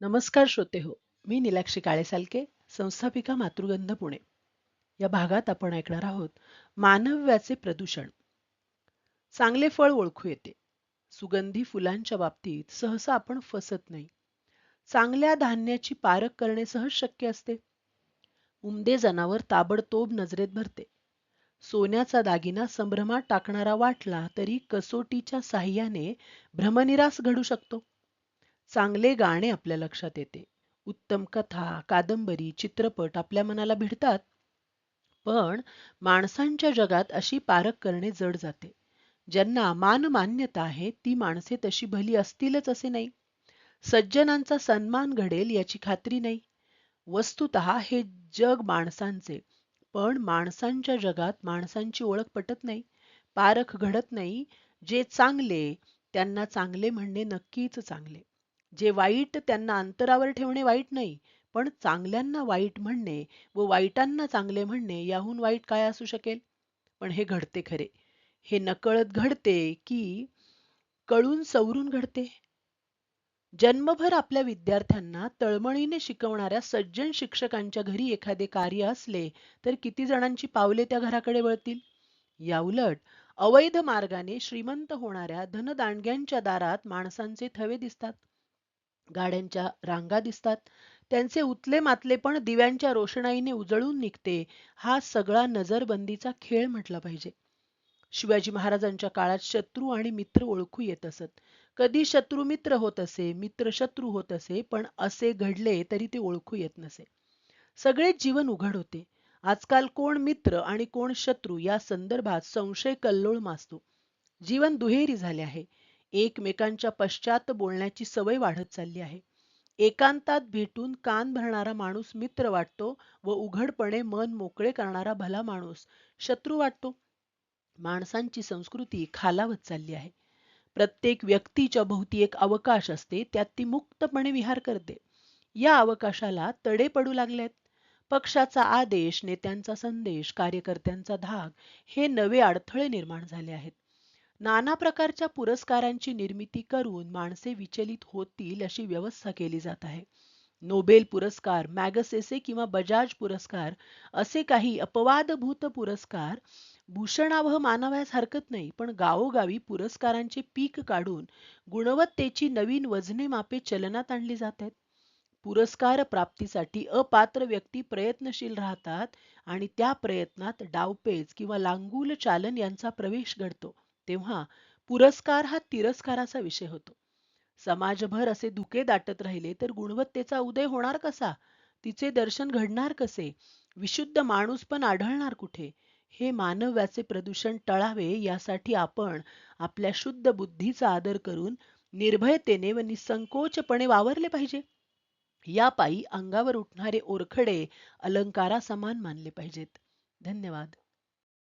नमस्कार श्रोते हो मी निलाक्षी काळेसालके संस्थापिका मातृगंध पुणे. या भागात आपण ऐकणार आहोत मानव्याचे प्रदूषण. चांगले फळ ओळखू येते. सुगंधी फुलांच्या बाबतीत सहसा आपण फसत नाही. चांगल्या धान्याची पारख करणे सहज शक्य असते. उमदे जनावर ताबडतोब नजरेत भरते. सोन्याचा दागिना संभ्रमात टाकणारा वाटला तरी कसोटीच्या साह्याने भ्रमनिरास घडू शकतो. चांगले गाणे आपल्या लक्षात येते. उत्तम कथा कादंबरी चित्रपट आपल्या मनाला भिडतात. पण माणसांच्या जगात अशी पारख करणे जड जाते. ज्यांना मान मान्यता आहे ती माणसे तशी भली असतीलच असे नाही. सज्जनांचा सन्मान घडेल याची खात्री नाही. वस्तुत हे जग माणसांचे पण माणसांच्या जगात माणसांची ओळख पटत नाही. पारख घडत नाही. जे चांगले त्यांना चांगले म्हणणे नक्कीच चांगले. जे वाईट त्यांना अंतरावर ठेवणे वाईट नाही पण चांगल्यांना वाईट म्हणणे व वाईटांना चांगले म्हणणे याहून वाईट काय असू शकेल? पण हे घडते खरे. हे नकळत घडते की कळून सवरून घडते. जन्मभर आपल्या विद्यार्थ्यांना तळमळीने शिकवणाऱ्या सज्जन शिक्षकांच्या घरी एखादे कार्य असले तर किती जणांची पावले त्या घराकडे वळतील? याउलट अवैध मार्गाने श्रीमंत होणाऱ्या धनदांडग्यांच्या दारात माणसांचे थवे दिसतात. गाड्यांच्या रांगा दिसतात. त्यांचे उतले मातले पण दिव्यांच्या रोषणाईने उजळून निघते. हा सगळा नजरबंदीचा खेळ म्हटला पाहिजे. शिवाजी महाराजांच्या काळात शत्रू आणि मित्र ओळखू येत असत. कधी शत्रू मित्र होत असे मित्र शत्रू होत असे पण असे घडले तरी ते ओळखू येत नसे. सगळेच जीवन उघड होते. आजकाल कोण मित्र आणि कोण शत्रू या संदर्भात संशय कल्लोळ मासतो. जीवन दुहेरी झाले आहे. एकमेकांच्या पश्चात बोलण्याची सवय वाढत चालली आहे. एकांतात भेटून कान भरणारा माणूस मित्र वाटतो व उघडपणे मन मोकळे करणारा भला माणूस शत्रू वाटतो. माणसांची संस्कृती खालावत चालली आहे. प्रत्येक व्यक्तीच्या भोवती एक अवकाश असते त्यात ती मुक्तपणे विहार करते. या अवकाशाला तडे पडू लागलेत. पक्षाचा आदेश नेत्यांचा संदेश कार्यकर्त्यांचा धाक हे नवे अडथळे निर्माण झाले आहेत. नाना प्रकारच्या पुरस्कारांची निर्मिती करून माणसे विचलित होतील अशी व्यवस्था केली जात आहे. नोबेल पुरस्कार मॅगसेसे किंवा बजाज पुरस्कार असे काही अपवादभूत पुरस्कार भूषणावह मानाव्यास हरकत नाही पण गावोगावी पुरस्कारांचे पीक काढून गुणवत्तेची नवीन वजने मापे चलनात आणली जात आहेत. पुरस्कार प्राप्तीसाठी अपात्र व्यक्ती प्रयत्नशील राहतात आणि त्या प्रयत्नात डावपेच किंवा लांगूल चालन यांचा प्रवेश घडतो. तेव्हा पुरस्कार हा तिरस्काराचा विषय होतो. समाजभर असे धुके दाटत राहिले तर गुणवत्तेचा उदय होणार कसा? तिचे दर्शन घडणार कसे? विशुद्ध माणूस पण आढळणार कुठे? हे मानव्याचे प्रदूषण टळावे यासाठी आपण आपल्या शुद्ध बुद्धीचा आदर करून निर्भयतेने व निसंकोचपणे वावरले पाहिजे. या पायी अंगावर उठणारे ओरखडे अलंकारा समान मानले पाहिजेत. धन्यवाद.